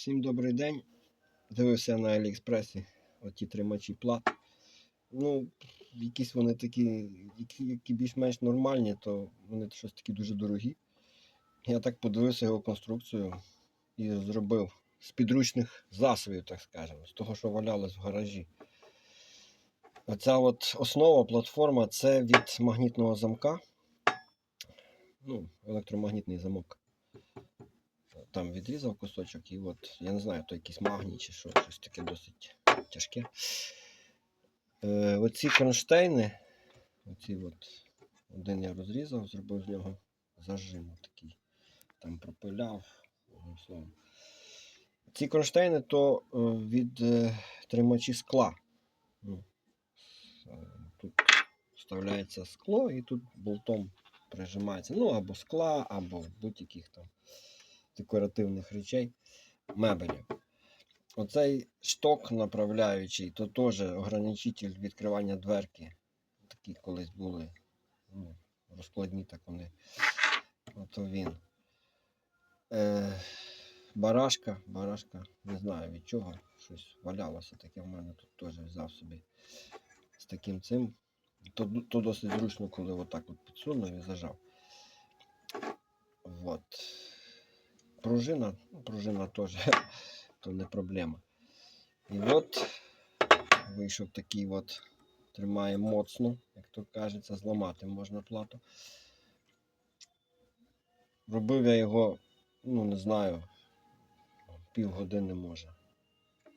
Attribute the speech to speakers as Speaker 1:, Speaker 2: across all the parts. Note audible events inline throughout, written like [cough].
Speaker 1: Всім добрий день. Дивився на Аліекспресі оті тримачі плат. Ну, якісь вони такі, які, які більш-менш нормальні, то вони щось такі дуже дорогі. Я так подивився його конструкцію і зробив з підручних засобів, так скажемо, з того, що валялось в гаражі. Оця от основа, платформа це від магнітного замка. Ну, електромагнітний замок там відрізав кусочок, і от, я не знаю, то якийсь магній чи що, щось таке досить тяжке. Е, оці кронштейни, оці от, один я розрізав, зробив з нього зажим такий. Там пропиляв. Ці кронштейни то е, від е, тримачі скла. Ну, е, тут вставляється скло і тут болтом прижимається. Ну, або скла, або будь-яких там декоративних речей, мебелів. Оцей шток направляючий, то теж ограничитель відкривання дверки. Такі колись були. Ну, розкладні так вони. Ото він. Е, барашка, барашка, не знаю від чого. Щось валялося таке в мене тут теж взяв собі з таким цим. То, то досить зручно, коли отак от підсунув і зажав. Вот. Пружина, пружина теж [laughs] то не проблема. І от вийшов такий от, тримає моцно, як то кажеться, зламати можна плату. Робив я його, ну не знаю, півгодини може.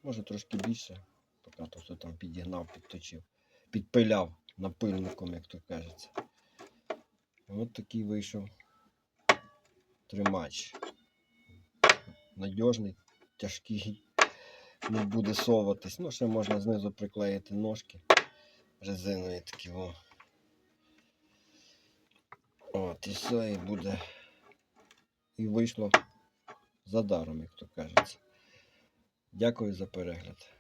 Speaker 1: Може трошки більше, поки то все там підігнав, підточив, підпиляв напильником, як то кажеться. От такий вийшов тримач надіжний, тяжкий, не буде соватись. Ну, ще можна знизу приклеїти ножки резинові такі. О. От, і все, і буде. І вийшло за даром, як то кажеться. Дякую за перегляд.